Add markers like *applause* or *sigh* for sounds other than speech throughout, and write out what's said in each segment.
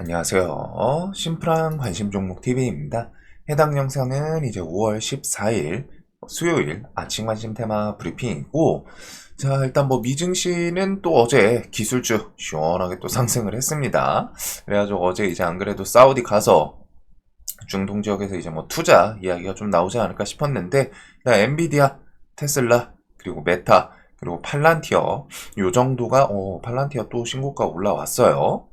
안녕하세요. 심플한 관심 종목 TV입니다. 해당 영상은 이제 5월 14일 수요일 아침 관심 테마 브리핑이고, 자, 일단 뭐 미증시는 또 어제 기술주 시원하게 또 상승을 했습니다. 그래가지고 어제 이제 안 그래도 사우디 가서 중동 지역에서 이제 뭐 투자 이야기가 좀 나오지 않을까 싶었는데, 일단 엔비디아, 테슬라, 그리고 메타, 그리고 팔란티어, 요 정도가, 어, 팔란티어 또 신고가 올라왔어요.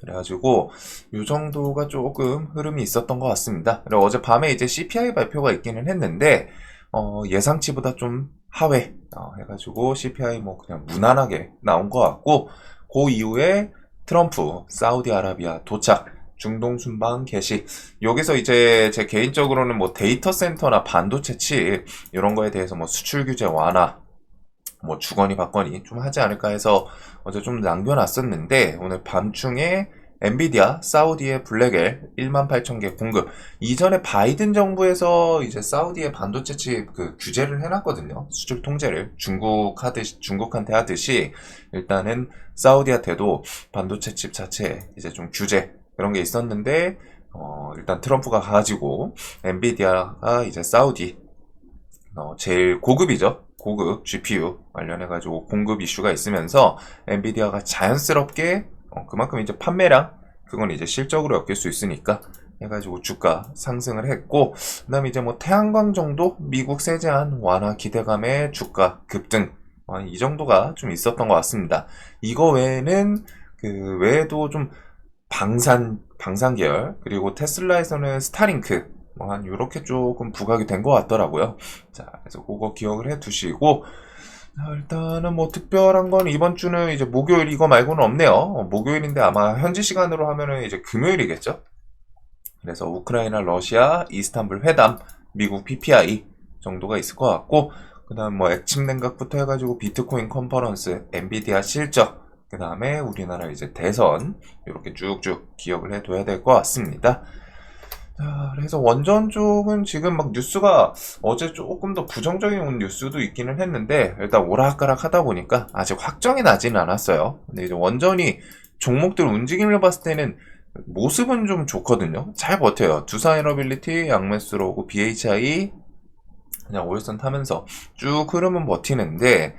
그래가지고 요 정도가 조금 흐름이 있었던 것 같습니다. 그리고 어젯밤에 이제 CPI 발표가 있기는 했는데 어, 예상치보다 좀 하회 어, 해가지고 CPI 뭐 그냥 무난하게 나온 것 같고 그 이후에 트럼프 사우디아라비아 도착 중동 순방 개시 여기서 이제 제 개인적으로는 뭐 데이터 센터나 반도체 칩 이런 거에 대해서 뭐 수출 규제 완화 뭐 주거니 받거니 좀 하지 않을까 해서 어제 좀 남겨놨었는데 오늘 밤중에 엔비디아 사우디의 블랙엘 1만 8천 개 공급. 이전에 바이든 정부에서 이제 사우디의 반도체 칩그 규제를 해놨거든요. 수출 통제를. 중국 하듯이 중국한테 하듯이 일단은 사우디한테도 반도체 칩 자체 이제 좀 규제 그런 게 있었는데 어 일단 트럼프가 가지고 엔비디아가 이제 사우디 어 제일 고급이죠. 고급 GPU 관련해가지고 공급 이슈가 있으면서 엔비디아가 자연스럽게 어, 그만큼 이제 판매량 그건 이제 실적으로 엮일 수 있으니까 해가지고 주가 상승을 했고 그다음에 이제 뭐 태양광 정도 미국 세제 안 완화 기대감에 주가 급등 어, 이 정도가 좀 있었던 것 같습니다. 이거 외에는 그 외에도 좀 방산 방산 계열 그리고 테슬라에서는 스타링크 뭐한 요렇게 조금 부각이 된 것 같더라고요. 자, 그래서 그거 기억을 해 두시고, 자, 일단은 뭐 특별한 건 이번 주는 이제 목요일 이거 말고는 없네요. 어, 목요일인데 아마 현지 시간으로 하면은 이제 금요일이겠죠? 그래서 우크라이나, 러시아, 이스탄불 회담, 미국 PPI 정도가 있을 것 같고, 그 다음 뭐 액침 냉각부터 해가지고 비트코인 컨퍼런스, 엔비디아 실적, 그 다음에 우리나라 이제 대선, 이렇게 쭉쭉 기억을 해둬야 될 것 같습니다. 자, 그래서 원전 쪽은 지금 막 뉴스가 어제 조금 더 부정적인 뉴스도 있기는 했는데 일단 오락가락 하다 보니까 아직 확정이 나지는 않았어요. 근데 이제 원전이 종목들 움직임을 봤을 때는 모습은 좀 좋거든요. 잘 버텨요. 두산에너빌리티, 양매수로고 BHI 그냥 오일선 타면서 쭉 흐름은 버티는데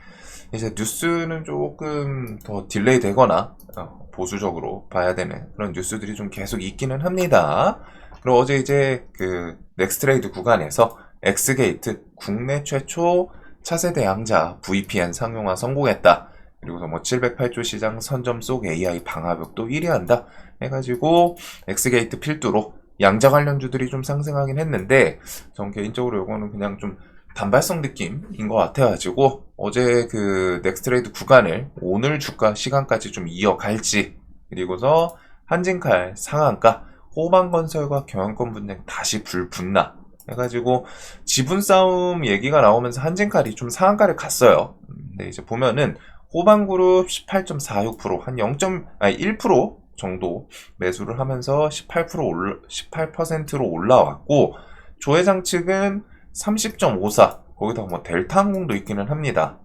이제 뉴스는 조금 더 딜레이 되거나 어, 보수적으로 봐야 되는 그런 뉴스들이 좀 계속 있기는 합니다. 그리고 어제 이제 그 넥스트레이드 구간에서 엑스게이트 국내 최초 차세대 양자 VPN 상용화 성공했다. 그리고서 뭐 708조 시장 선점 속 AI 방화벽도 1위 한다. 해가지고 엑스게이트 필두로 양자 관련주들이 좀 상승하긴 했는데 전 개인적으로 이거는 그냥 좀 단발성 느낌인 것 같아가지고 어제 그 넥스트레이드 구간을 오늘 주가 시간까지 좀 이어갈지 그리고서 한진칼 상한가 호반건설과 경영권 분쟁 다시 불붙나 해가지고 지분 싸움 얘기가 나오면서 한진칼이 좀 상한가를 갔어요. 근데 이제 보면은 호반그룹 18.46%한 0. 아니 1% 정도 매수를 하면서 18% 올라 18%로 올라왔고 조 회장 측은 30.54 거기다 뭐 델타항공도 있기는 합니다.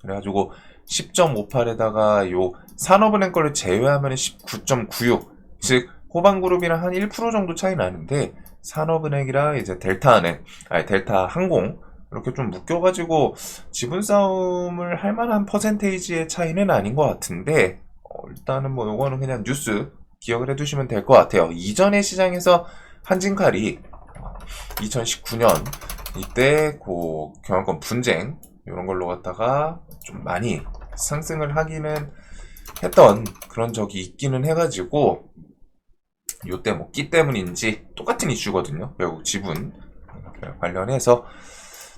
그래가지고 10.58에다가 요 산업은행 거를 제외하면 19.96즉 호반그룹이랑 한 1% 정도 차이 나는데 산업은행이랑 이제 델타은행, 아니 델타 항공 이렇게 좀 묶여가지고 지분 싸움을 할 만한 퍼센테이지의 차이는 아닌 것 같은데 어, 일단은 뭐 요거는 그냥 뉴스 기억을 해두시면 될 것 같아요. 이전의 시장에서 한진칼이 2019년 이때 그 경영권 분쟁 이런 걸로 갖다가 좀 많이 상승을 하기는 했던 그런 적이 있기는 해가지고 요때 뭐 끼 때문인지 똑같은 이슈거든요. 결국 지분 관련해서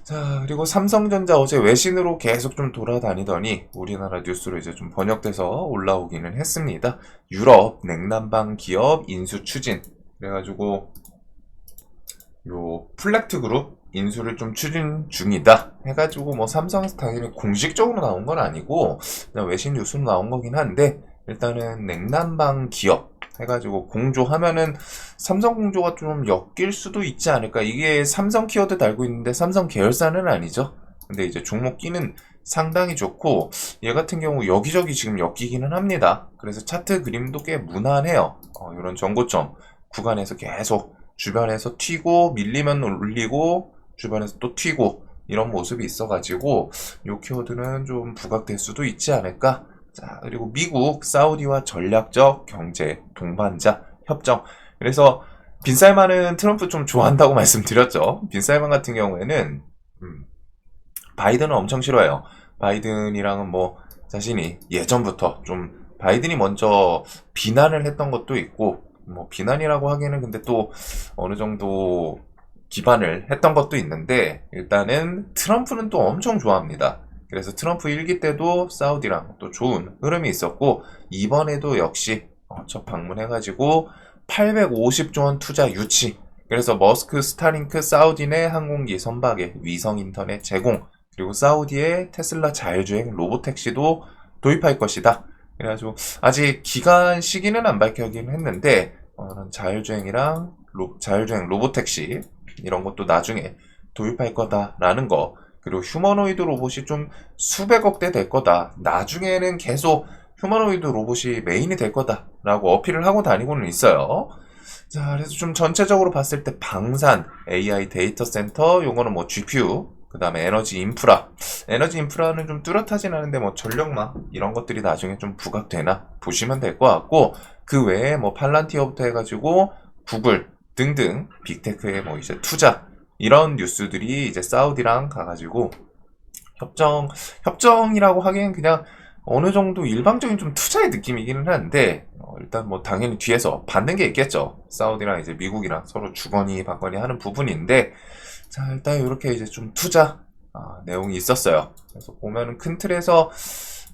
자 그리고 삼성전자 어제 외신으로 계속 좀 돌아다니더니 우리나라 뉴스로 이제 좀 번역돼서 올라오기는 했습니다. 유럽 냉난방 기업 인수 추진 그래가지고 요 플렉트 그룹 인수를 좀 추진 중이다 해가지고 뭐 삼성에서 당연히 공식적으로 나온 건 아니고 외신 뉴스로 나온 거긴 한데 일단은 냉난방 기업 해가지고 공조 하면은 삼성 공조가 좀 엮일 수도 있지 않을까. 이게 삼성 키워드 달고 있는데 삼성 계열사는 아니죠. 근데 이제 종목 끼는 상당히 좋고 얘 같은 경우 여기저기 지금 엮이기는 합니다. 그래서 차트 그림도 꽤 무난해요. 어, 이런 전고점 구간에서 계속 주변에서 튀고 밀리면 올리고 주변에서 또 튀고 이런 모습이 있어가지고 요 키워드는 좀 부각될 수도 있지 않을까. 자 그리고 미국 사우디와 전략적 경제 동반자 협정. 그래서 빈살만은 트럼프 좀 좋아한다고 *laughs* 말씀드렸죠. 빈살만 같은 경우에는 음, 바이든은 엄청 싫어해요. 바이든이랑은 뭐 자신이 예전부터 좀 바이든이 먼저 비난을 했던 것도 있고 뭐 비난이라고 하기에는 근데 또 어느 정도 기반을 했던 것도 있는데 일단은 트럼프는 또 엄청 좋아합니다. 그래서 트럼프 일기 때도 사우디랑 또 좋은 흐름이 있었고 이번에도 역시 어, 첫 방문해가지고 850조 원 투자 유치 그래서 머스크 스타링크 사우디 내 항공기 선박에 위성 인터넷 제공 그리고 사우디의 테슬라 자율주행 로보택시도 도입할 것이다. 그래가지고 아직 기간 시기는 안 밝혀지긴 했는데 어, 자율주행이랑 로- 자율주행 로보택시 이런 것도 나중에 도입할 거다라는 거 그리고 휴머노이드 로봇이 좀 수백억 대 될 거다. 나중에는 계속 휴머노이드 로봇이 메인이 될 거다라고 어필을 하고 다니고는 있어요. 자, 그래서 좀 전체적으로 봤을 때 방산, AI 데이터 센터, 요거는 뭐 GPU, 그 다음에 에너지 인프라. 에너지 인프라는 좀 뚜렷하진 않은데 뭐 전력망 이런 것들이 나중에 좀 부각되나 보시면 될 것 같고 그 외에 뭐 팔란티어부터 해가지고 구글 등등 빅테크의 뭐 이제 투자 이런 뉴스들이 이제 사우디랑 가가지고 협정 협정이라고 하기엔 그냥 어느 정도 일방적인 좀 투자의 느낌이기는 한데 어, 일단 뭐 당연히 뒤에서 받는 게 있겠죠. 사우디랑 이제 미국이랑 서로 주거니 받거니 하는 부분인데 자 일단 이렇게 이제 좀 투자 아, 내용이 있었어요. 그래서 보면은 큰 틀에서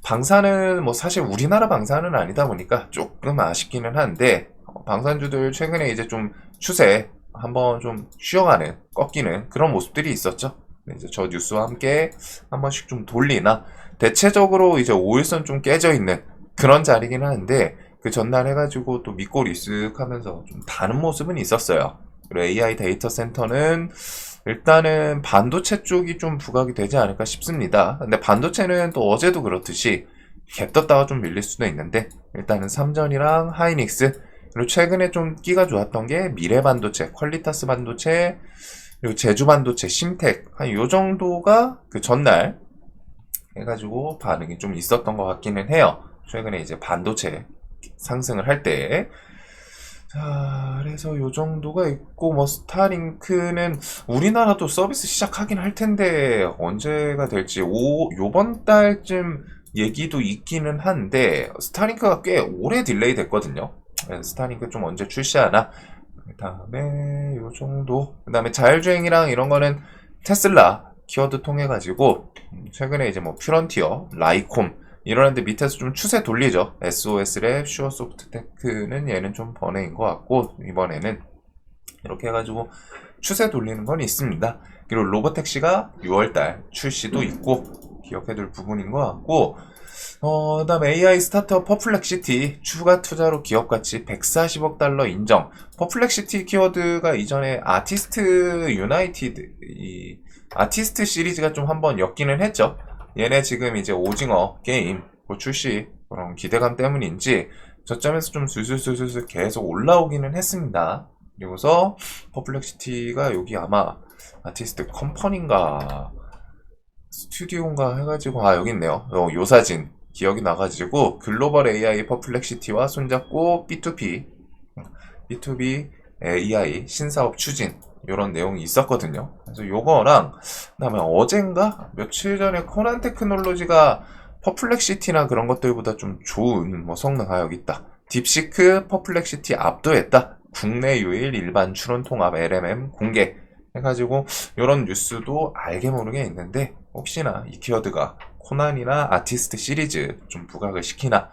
방사는 뭐 사실 우리나라 방사는 아니다 보니까 조금 아쉽기는 한데 어, 방산주들 최근에 이제 좀 추세 한번 좀 쉬어가는 꺾이는 그런 모습들이 있었죠. 네, 이제 저 뉴스와 함께 한 번씩 좀 돌리나 대체적으로 이제 5일선 좀 깨져 있는 그런 자리긴 하는데 그 전날 해가지고 또 밑골 익숙하면서 좀 다른 모습은 있었어요. 그리고 AI 데이터 센터는 일단은 반도체 쪽이 좀 부각이 되지 않을까 싶습니다. 근데 반도체는 또 어제도 그렇듯이 갭 떴다가 좀 밀릴 수도 있는데 일단은 삼전이랑 하이닉스 그리고 최근에 좀 끼가 좋았던 게 미래 반도체, 퀄리타스 반도체, 그리고 제주 반도체, 심텍 한 요 정도가 그 전날 해가지고 반응이 좀 있었던 것 같기는 해요. 최근에 이제 반도체 상승을 할 때. 자, 그래서 요 정도가 있고, 뭐, 스타링크는 우리나라도 서비스 시작하긴 할 텐데, 언제가 될지, 오, 요번 달쯤 얘기도 있기는 한데, 스타링크가 꽤 오래 딜레이 됐거든요. 그래서 스타링크 좀 언제 출시하나? 그 다음에 요 정도. 그 다음에 자율주행이랑 이런 거는 테슬라 키워드 통해 가지고 음, 최근에 이제 뭐 퓨런티어, 라이콤 애들 밑에서 좀 추세 돌리죠. SOS랩, 슈어 소프트 테크는 얘는 좀 번외인 것 같고 이번에는 이렇게 해가지고 추세 돌리는 건 있습니다. 그리고 로보택시가 6월달 출시도 있고 기억해둘 부분인 것 같고 어, 그다음 AI 스타트업 퍼플렉시티 추가 투자로 기업 가치 140억 달러 인정. 퍼플렉시티 키워드가 이전에 아티스트 유나이티드 이 아티스트 시리즈가 좀 한번 엮기는 했죠. 얘네 지금 이제 오징어 게임 그 출시 그런 기대감 때문인지 저점에서 좀 술술술술 계속 올라오기는 했습니다. 그리고서 퍼플렉시티가 여기 아마 아티스트 컴퍼니인가 스튜디오인가 해가지고 아 여기 있네요. 어, 요 사진 기억이 나가지고 글로벌 AI 퍼플렉시티와 손잡고 B2B B2B AI 신사업 추진 이런 내용이 있었거든요. 그래서 요거랑 그다음에 어젠가 며칠 전에 코난 테크놀로지가 퍼플렉시티나 그런 것들보다 좀 좋은 뭐 성능 아 여기 있다. 딥시크 퍼플렉시티 압도했다. 국내 유일 일반 추론 통합 LMM 공개 해가지고 이런 뉴스도 알게 모르게 있는데 혹시나 이 키워드가 코난이나 아티스트 시리즈 좀 부각을 시키나.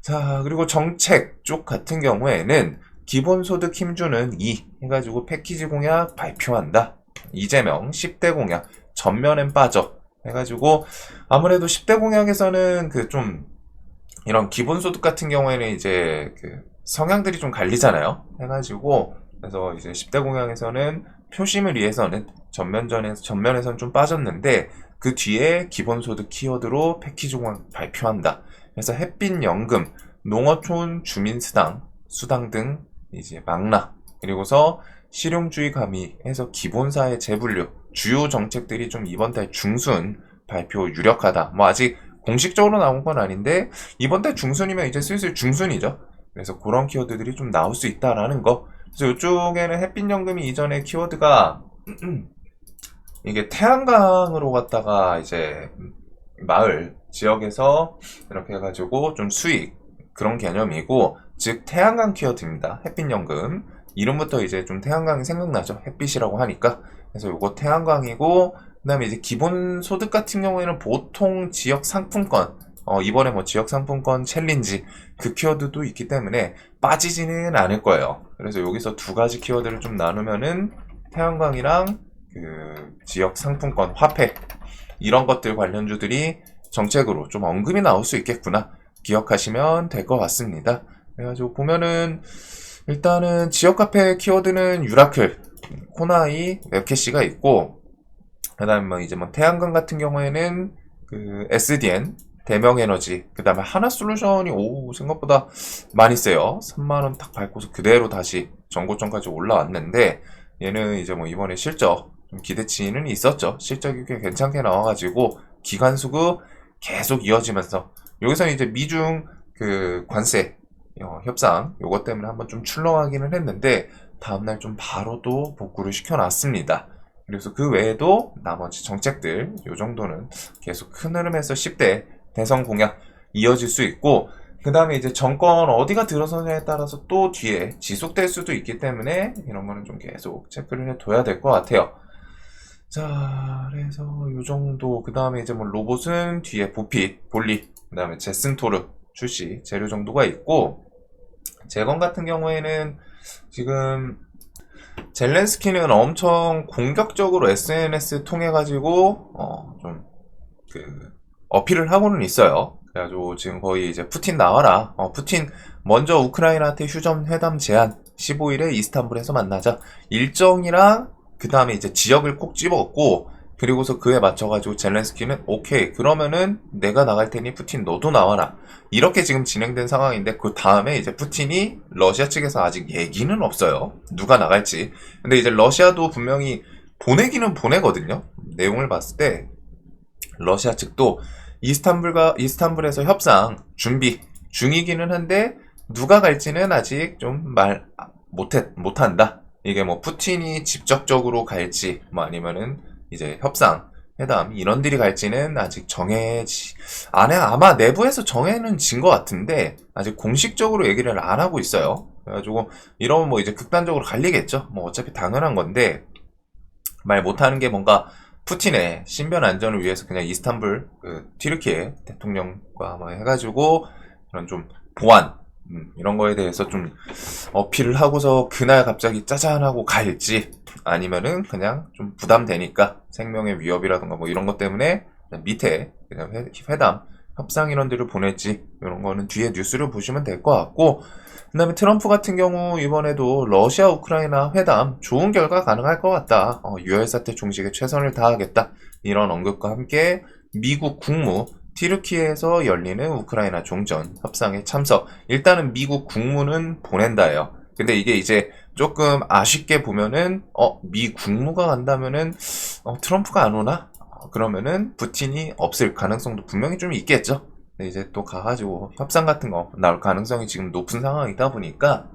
자 그리고 정책 쪽 같은 경우에는 기본소득 힘주는 2 해가지고 패키지 공약 발표한다. 이재명 10대 공약 전면엔 빠져. 해가지고 아무래도 10대 공약에서는 그 좀 이런 기본소득 같은 경우에는 이제 그 성향들이 좀 갈리잖아요. 해가지고 그래서 이제 10대 공약에서는 표심을 위해서는 전면전에서 전면에선 좀 빠졌는데 그 뒤에 기본소득 키워드로 패키지공을 발표한다. 그래서 햇빛 연금, 농어촌 주민수당, 수당 등 이제 망라 그리고서 실용주의 가미해서 기본사회 재분류 주요 정책들이 좀 이번 달 중순 발표 유력하다. 뭐 아직 공식적으로 나온 건 아닌데 이번 달 중순이면 이제 슬슬 중순이죠. 그래서 그런 키워드들이 좀 나올 수 있다라는 거. 그래서 이쪽에는 햇빛연금이 이전에 키워드가 *clears throat* 이게 태양광으로 갔다가 이제 마을 지역에서 이렇게 해가지고 좀 수익 그런 개념이고 즉 태양광 키워드입니다. 햇빛연금 이름부터 이제 좀 태양광이 생각나죠. 햇빛이라고 하니까 그래서 요거 태양광이고 그다음에 이제 기본 소득 같은 경우에는 보통 지역 상품권 어, 이번에 뭐 지역 상품권 챌린지 그 키워드도 있기 때문에 빠지지는 않을 거예요. 그래서 여기서 두 가지 키워드를 좀 나누면은 태양광이랑 그 지역 상품권 화폐 이런 것들 관련주들이 정책으로 좀 언급이 나올 수 있겠구나 기억하시면 될 것 같습니다. 그래가지고 보면은 일단은 지역 카페 키워드는 유라클, 코나이, 웹캐시가 있고 그다음에 뭐 이제 뭐 태양광 같은 경우에는 그 SDN 대명에너지 그 다음에 하나솔루션이 오 생각보다 많이 세요 3만원 딱 밟고서 그대로 다시 전고점까지 올라왔는데 얘는 이제 뭐 이번에 실적 좀 기대치는 있었죠 실적이 꽤 괜찮게 나와가지고 기간 수급 계속 이어지면서 여기서 이제 미중 그 관세 어, 협상 요것 때문에 한번 좀 출렁하기는 했는데 다음날 좀 바로 또 복구를 시켜놨습니다. 그래서 그 외에도 나머지 정책들 요 정도는 계속 큰 흐름에서 10대 대선 공약 이어질 수 있고 그 다음에 이제 정권 어디가 들어서냐에 따라서 또 뒤에 지속될 수도 있기 때문에 이런 거는 좀 계속 체크를 해둬야 될 것 같아요. 자, 그래서 요 정도 그 다음에 이제 뭐 로봇은 뒤에 보핏, 볼리, 그 다음에 제슨토르 출시 재료 정도가 있고 재건 같은 경우에는 지금 젤렌스키는 엄청 공격적으로 SNS 통해 가지고 어 좀 그 어필을 하고는 있어요. 그래가지고 지금 거의 이제 푸틴 나와라. 어 푸틴 먼저 우크라이나한테 휴전 회담 제안 15일에 이스탄불에서 만나자. 일정이랑 그 다음에 이제 지역을 꼭 집어갖고 그리고서 그에 맞춰가지고 젤렌스키는 오케이 그러면은 내가 나갈 테니 푸틴 너도 나와라 이렇게 지금 진행된 상황인데 그 다음에 이제 푸틴이 러시아 측에서 아직 얘기는 없어요 누가 나갈지 근데 이제 러시아도 분명히 보내기는 보내거든요 내용을 봤을 때 러시아 측도 이스탄불과 이스탄불에서 협상 준비 중이기는 한데 누가 갈지는 아직 좀 말 못해 못한다 이게 뭐 푸틴이 직접적으로 갈지 뭐 아니면은 이제 협상, 회담 인원들이 갈지는 아직 정해지 안에 아마 내부에서 정해는 진 것 같은데 아직 공식적으로 얘기를 안 하고 있어요. 그래가지고 이러면 뭐 이제 극단적으로 갈리겠죠. 뭐 어차피 당연한 건데 말 못하는 게 뭔가 푸틴의 신변 안전을 위해서 그냥 이스탄불 그 튀르키예 대통령과 뭐 해가지고 그런 좀 보안 음, 이런 거에 대해서 좀 어필을 하고서 그날 갑자기 짜잔하고 갈지 아니면은 그냥 좀 부담되니까 생명의 위협이라든가 뭐 이런 것 때문에 밑에 그냥 회, 담 협상 인원들을 보낼지 이런 거는 뒤에 뉴스를 보시면 될 것 같고 그 다음에 트럼프 같은 경우 이번에도 러시아 우크라이나 회담 좋은 결과 가능할 것 같다 어, 유혈 사태 종식에 최선을 다하겠다 이런 언급과 함께 미국 국무 티르키에서 열리는 우크라이나 종전 협상에 참석 일단은 미국 국무는 보낸다예요 근데 이게 이제 조금 아쉽게 보면은 어 미 국무가 간다면은 어, 트럼프가 안 오나? 어, 그러면은 푸틴이 없을 가능성도 분명히 좀 있겠죠. 근데 이제 또 가가지고 협상 같은 거 나올 가능성이 지금 높은 상황이다 보니까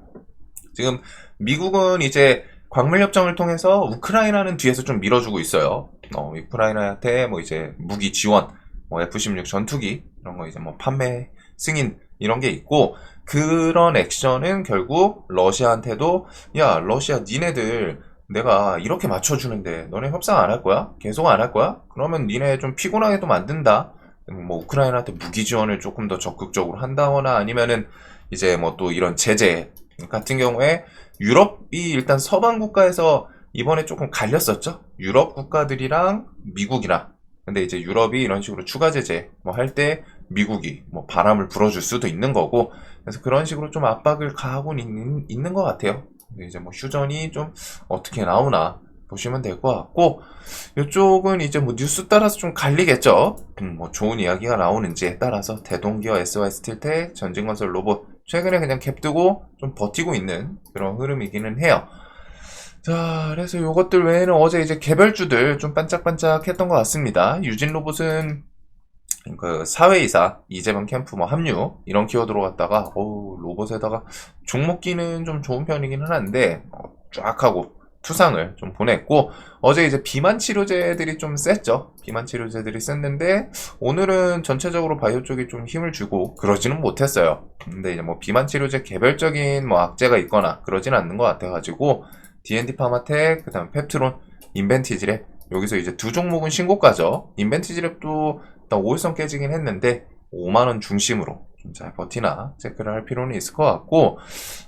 지금 미국은 이제 광물 협정을 통해서 우크라이나는 뒤에서 좀 밀어주고 있어요. 어, 우크라이나한테 뭐 이제 무기 지원, 뭐 F-16 전투기 이런 거 이제 뭐 판매 승인 이런 게 있고 그런 액션은 결국 러시아한테도 야 러시아 니네들 내가 이렇게 맞춰주는데 너네 협상 안 할 거야? 계속 안 할 거야? 그러면 니네 좀 피곤하게도 만든다. 뭐 우크라이나한테 무기 지원을 조금 더 적극적으로 한다거나 아니면은 이제 뭐 또 이런 제재 같은 경우에 유럽이 일단 서방 국가에서 이번에 조금 갈렸었죠. 유럽 국가들이랑 미국이랑 근데 이제 유럽이 이런 식으로 추가 제재 뭐 할 때 미국이 뭐 바람을 불어줄 수도 있는 거고 그래서 그런 식으로 좀 압박을 가하고 있는, 있는 것 같아요. 이제 뭐 휴전이 좀 어떻게 나오나 보시면 될 것 같고 이쪽은 이제 뭐 뉴스 따라서 좀 갈리겠죠. 음, 뭐 좋은 이야기가 나오는지에 따라서 대동기어 SY 스틸텍 전진건설 로봇 최근에 그냥 캡 뜨고 좀 버티고 있는 그런 흐름이기는 해요. 자, 그래서 요것들 외에는 어제 이제 개별주들 좀 반짝반짝 했던 것 같습니다. 유진 로봇은 그 사회이사, 이재명 캠프 뭐 합류 이런 키워드로 갔다가 어우 로봇에다가 종목기는 좀 좋은 편이기는 한데 어, 쫙 하고 투상을 좀 보냈고 어제 이제 비만 치료제들이 좀 셌죠. 비만 치료제들이 셌는데 오늘은 전체적으로 바이오 쪽이 좀 힘을 주고 그러지는 못했어요. 근데 이제 뭐 비만 치료제 개별적인 뭐 악재가 있거나 그러진 않는 것 같아가지고 D&D 파마텍 그다음 펩트론 인벤티지랩 여기서 이제 두 종목은 신고가죠. 인벤티지랩도 일단 5일선 깨지긴 했는데 5만원 중심으로 좀 잘 버티나 체크를 할 필요는 있을 것 같고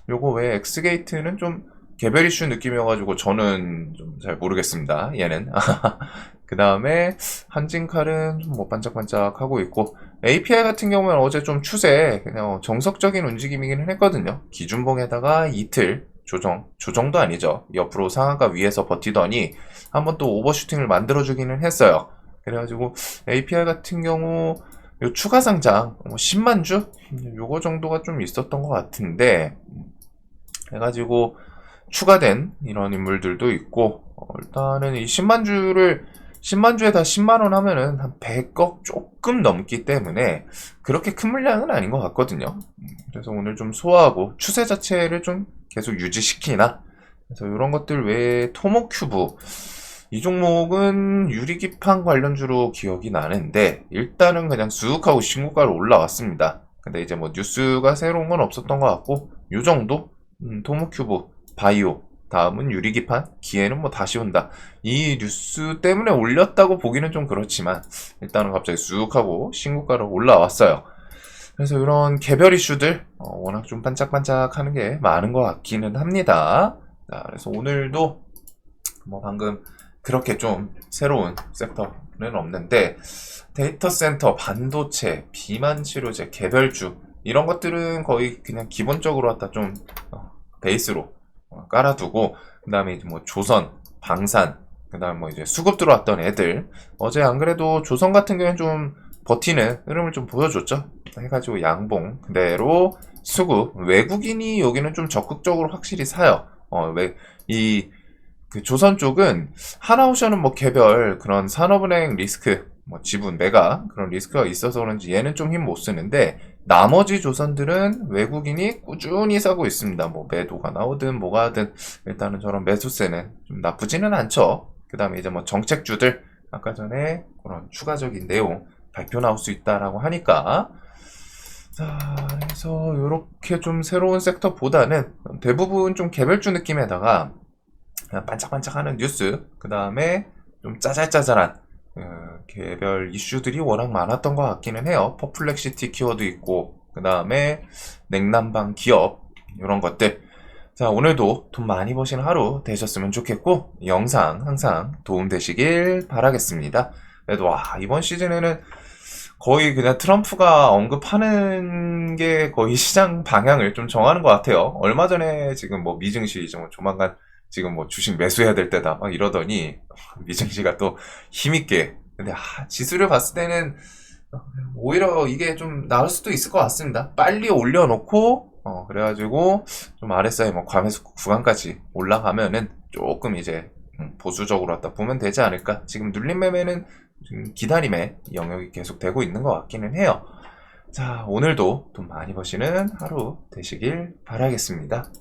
요거 외에 엑스게이트는 좀 개별 이슈 느낌이어가지고 저는 좀 잘 모르겠습니다. 얘는. *laughs* 그 다음에 한진칼은 좀뭐 반짝반짝하고 있고 API 같은 경우는 어제 좀 추세 그냥 정석적인 움직임이기는 했거든요. 기준봉에다가 이틀 조정, 조정도 아니죠. 옆으로 상한가 위에서 버티더니 한번 또 오버슈팅을 만들어주기는 했어요. 그래가지고 API 같은 경우 요 추가 상장 뭐 10만 주 요거 정도가 좀 있었던 것 같은데 해가지고 추가된 이런 인물들도 있고 어, 일단은 이 10만 주를 10만 주에 다 10만 원 하면은 한 100억 조금 넘기 때문에 그렇게 큰 물량은 아닌 것 같거든요. 음, 그래서 오늘 좀 소화하고 추세 자체를 좀 계속 유지시키나 그래서 이런 것들 외에 토모큐브 이 종목은 유리기판 관련주로 기억이 나는데 일단은 그냥 쑥하고 신고가로 올라왔습니다. 근데 이제 뭐 뉴스가 새로운 건 없었던 것 같고 요 정도 음, 토모큐브 바이오 다음은 유리기판 기회는 뭐 다시 온다 이 뉴스 때문에 올렸다고 보기는 좀 그렇지만 일단은 갑자기 쑥 하고 신고가로 올라왔어요. 그래서 이런 개별 이슈들 어, 워낙 좀 반짝반짝하는 게 많은 것 같기는 합니다. 자, 그래서 오늘도 뭐 방금 그렇게 좀 새로운 섹터는 없는데 데이터 센터, 반도체, 비만 치료제, 개별주 이런 것들은 거의 그냥 기본적으로 갖다 좀 어, 베이스로 어, 깔아두고 그 다음에 이제 뭐 조선, 방산, 그 다음 뭐 이제 수급 들어왔던 애들 어제 안 그래도 조선 같은 경우는 좀 버티는 흐름을 좀 보여줬죠. 해가지고 양봉 그대로 수급 외국인이 여기는 좀 적극적으로 확실히 사요. 어왜이 그 조선 쪽은 하나오션은 뭐 개별 그런 산업은행 리스크 뭐 지분 매가 그런 리스크가 있어서 그런지 얘는 좀 힘 못 쓰는데 나머지 조선들은 외국인이 꾸준히 사고 있습니다. 뭐 매도가 나오든 뭐가 하든 일단은 저런 매수세는 좀 나쁘지는 않죠. 그 다음에 이제 뭐 정책주들 아까 전에 그런 추가적인 내용 발표 나올 수 있다라고 하니까 자 그래서 이렇게 좀 새로운 섹터보다는 대부분 좀 개별주 느낌에다가 반짝반짝하는 뉴스 그 다음에 좀 짜잘짜잘한 어, 개별 이슈들이 워낙 많았던 것 같기는 해요. 퍼플렉시티 키워드 있고 그 다음에 냉난방 기업 이런 것들 자 오늘도 돈 많이 버시는 하루 되셨으면 좋겠고 영상 항상 도움 되시길 바라겠습니다. 그래도 와 이번 시즌에는 거의 그냥 트럼프가 언급하는 게 거의 *laughs* 시장 방향을 좀 정하는 것 같아요. 얼마 전에 지금 뭐 미증시 좀 조만간 지금 뭐 주식 매수해야 될 때다 막 이러더니 미증시가 또 힘있게 근데 아, 지수를 봤을 때는 오히려 이게 좀 나을 수도 있을 것 같습니다. 빨리 올려놓고 어 그래가지고 좀 RSI 뭐 과매수 구간까지 올라가면은 조금 이제 음, 보수적으로 갖다 보면 되지 않을까. 지금 눌림 매매는 좀 기다림의 영역이 계속 되고 있는 것 같기는 해요. 자, 오늘도 돈 많이 버시는 하루 되시길 바라겠습니다.